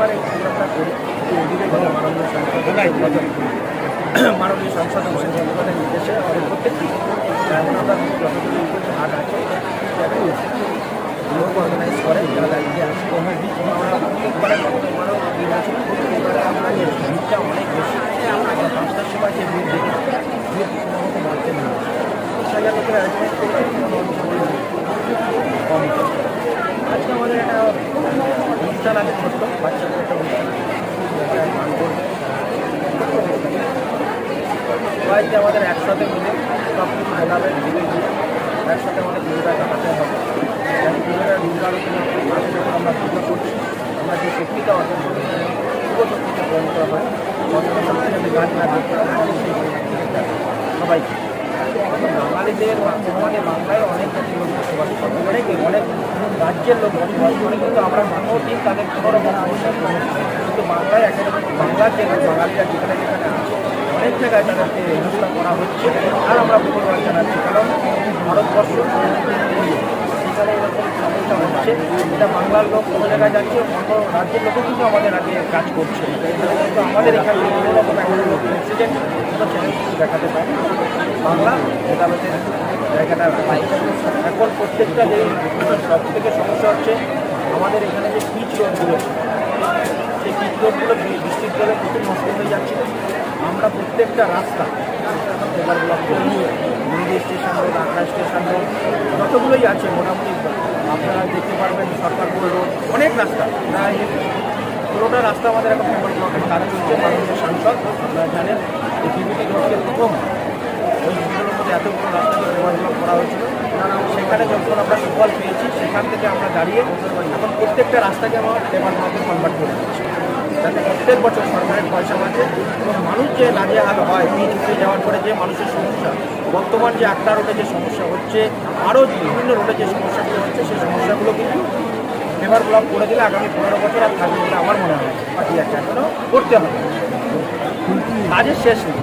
এবারে আমরা করি। যে এদিকে মাননীয় সংসদ মাননীয় সংসদ মহিলা নির্দেশে আমাদের প্রত্যেকটি যতগুলি হাট আছে লোক অর্গানাইজ করে যারা ইয়ে আছে আমরা প্রত্যেকবারে আমারও নির্বাচন করি অনেক বেশি আমরা সময় না সাজা লোকের অনুষ্ঠান আছে ছোট্ট বাচ্চাদের একটা অনুষ্ঠান আমাদের একসাথে মিলে সব কিছু জানাবে মিলে দিয়ে একসাথে আমাদের পুজোটা কাটাতে হবে। পুজোটা দুর্গার আমরা পুজো করছি আমরা যে শক্তিটা অর্জন করি শুভ শক্তিতে পরিণত হয়। অর্জন শক্তি যাতে গান না পারে, শক্তিটা সবাইকে। বাঙালিদের আমাদের বাংলায় অনেক অনেক অনেক রাজ্যের লোক বসবাস করে, কিন্তু আমরা মানব দিন তাদের কোনো রকম সমস্যা। কিন্তু বাংলায় একেবারে বাংলার যে বাঙালিরা যেখানে যেখানে আছে, অনেক জায়গায় তাদেরকে হেনস্থা করা হচ্ছে। আর আমরা ধন্যবাদ জানাচ্ছি, কারণ ভারতবর্ষ সেখানে এরকম সমস্যা হচ্ছে এটা বাংলার লোক কোনো জায়গায় যাচ্ছে, অন্য রাজ্যের লোকও কিন্তু আমাদের আগে কাজ করছে। কিন্তু আমাদের এখানে কোনো রকম একটা ইনসিডেন্ট দেখাতে পারে বাংলা আদালতের জায়গাটা পাই। এখন প্রত্যেকটা যে সব থেকে সমস্যা হচ্ছে আমাদের এখানে যে পিচ রোডগুলো সেই পিচ রোডগুলো বৃষ্টির জলে প্রচুর নষ্ট হয়ে যাচ্ছে আমরা প্রত্যেকটা রাস্তা, এবার ব্লক মন্দির station road Agra station road যতগুলোই আছে মোটামুটি আপনারা দেখতে পারবেন, সরকারপুর রোড অনেক রাস্তা, প্রায় পুরোটা রাস্তা আমাদের এখন ব্লকের কাজ চলছে মাননীয় সাংসদ, আপনারা জানেন, এই বিভূতি রোডকে প্রথম জিনিসগুলোর মধ্যে এত বড় রাস্তাকে ব্লক করা হয়েছিল সেখানে যখন আমরা সুফল পেয়েছি, সেখান থেকে আমরা দাঁড়িয়ে এখন প্রত্যেকটা রাস্তাকে আমরা লেবার ব্লকে কনভার্ট করে দিচ্ছি যাতে প্রত্যেক বছর সরকারের পয়সা বাঁচে এবং মানুষ যে নাজেহাল হয় পিচ উঠে যাওয়ার পরে যে মানুষের সমস্যা, বর্তমান যে আটটা রোডে যে সমস্যা হচ্ছে, আরও বিভিন্ন রোডে যে সমস্যাগুলো হচ্ছে, সেই সমস্যাগুলো কিন্তু লেবার ব্লক করে দিলে আগামী পনেরো বছর আর থাকবে বলে আমার মনে হয়। বাকি আছে এখনও করতে হবে। কাজের শেষ নেই।